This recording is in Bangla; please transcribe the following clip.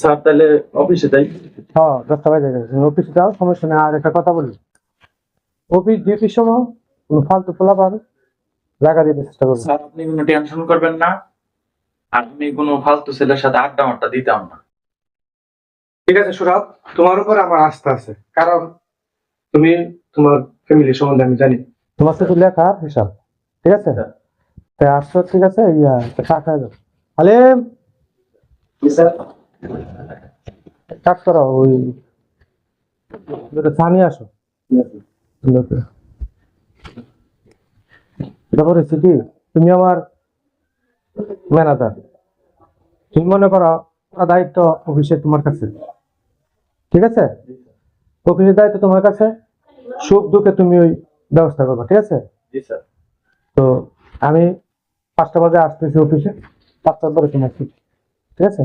স্যার তাহলে অফিসে যাই। হ্যাঁ দশটা বাজে গেছে। অফিসে যাও সমস্যা নেই আর একটা কথা বলি। অফিস ডিউটির সময় কোনো ফালতু পোলা পাবে লাগা দিতে চেষ্টা করব স্যার আপনি কোনো টেনশন করবেন না। আর আমি কোনো ফালতু ছেলের সাথে আড্ডা মাড্ডা দিতাম না। ঠিক আছে সুরাত তোমার উপর আমার আস্থা আছে। কারণ তুমি তোমার ফ্যামিলি সম্বন্ধে আমি জানি। তোমার সাথে লেখা আর হিসাব ঠিক আছে? আসছো ঠিক আছে? ইয়া খাই স্যার। কাজ করো ওই দুটো আসো। তারপর কি তুমি আমার ম্যানেজার। তুমি মনে করো দায়িত্ব অফিসে তোমার কাছে। ঠিক আছে? অফিসের দায়িত্ব তোমার কাছে? সুখ দুঃখে তুমি ওই ব্যবস্থা করবে ঠিক আছে? তো আমি পাঁচটা বাজে আসতেছি অফিসে পাঁচটার পরে তোমার ঠিক আছে?